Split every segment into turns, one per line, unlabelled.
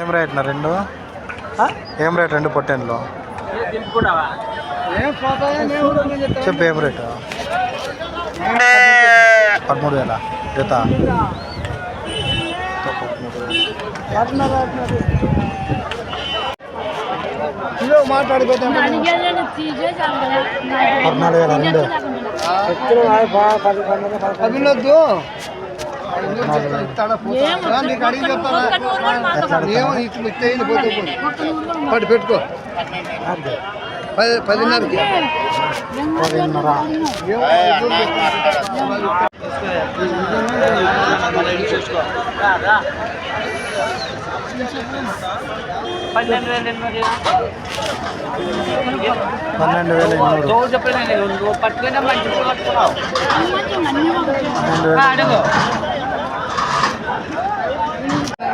ఏం రేట్ నా రెండు? ఏం రేట్ రెండు పొట్టెన్లు? చెప్పు ఏం రేటు? పదమూడు వేల. జత? పదమూడు వేలు. పద్నాలుగు
ఏమో ఇట్లా ఇచ్చేయండి పోతే. పట్టు పెట్టుకో పది పదిన్నరకి
పదిన్నర
పన్నెండు వేల ఎనిమిది చెప్పలేదు పట్టుకునే మంచి పట్టుకున్నావు అడుగు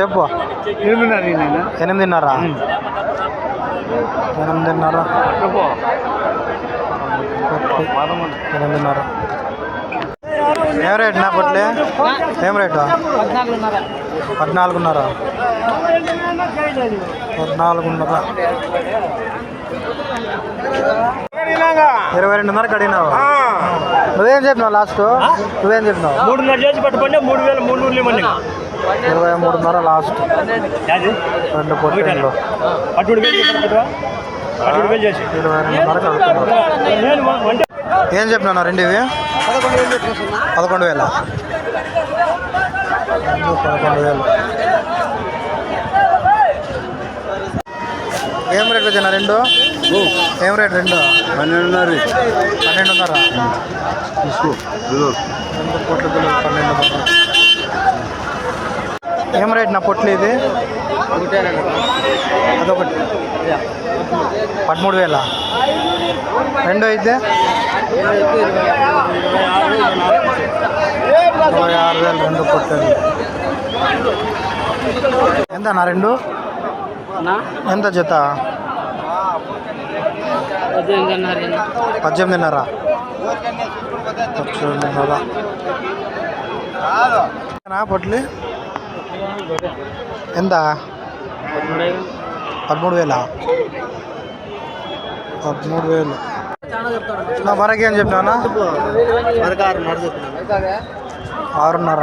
చెప్పు. ఎనిమిదిన్నర ఎనిమిదిన్నర. ఎనిమిదిన్నర. ఏం రేట్ నా పొట్లే? ఏం రేటు? పద్నాలుగున్నర. పద్నాలుగున్నర. ఇరవై రెండున్నర కడిగినావు. నువ్వేం చెప్పినావు లాస్ట్? నువ్వేం చెప్పినావు?
మూడున్నర చేసి పట్టుకుంటే మూడు వేల మూడు నూరు ఇవ్వండి
ఇరవై మూడున్నర లాస్ట్. రెండు పొట్టేళ్ళు ఇరవై
వంట
ఏం చెప్పినా రెండు ఇవి? పదకొండు వేల. రెండు పదకొండు వేలు. ఏం రేట్ వచ్చిన రెండు? ఏం రేట్ రెండు?
పన్నెండున్నర.
పన్నెండున్నర.
తీసుకో
రెండు పొట్ల పిల్లలు పన్నెండున్నర ఏం రేట్ నా పొట్లు ఇది. అదొకటి. పదమూడు వేల. రెండు అయితే ఇరవై ఆరు వేలు రెండు పొట్టలు ఎంత నా రెండు? ఎంత జత? పద్దెనిమిదిన్నర. పద్దెనిమిదిన్నర పొట్లి. ఎంత? పదమూడు వేల. పదమూడు వేలు. నా మరకి ఏం చెప్పినా ఆరున్నర.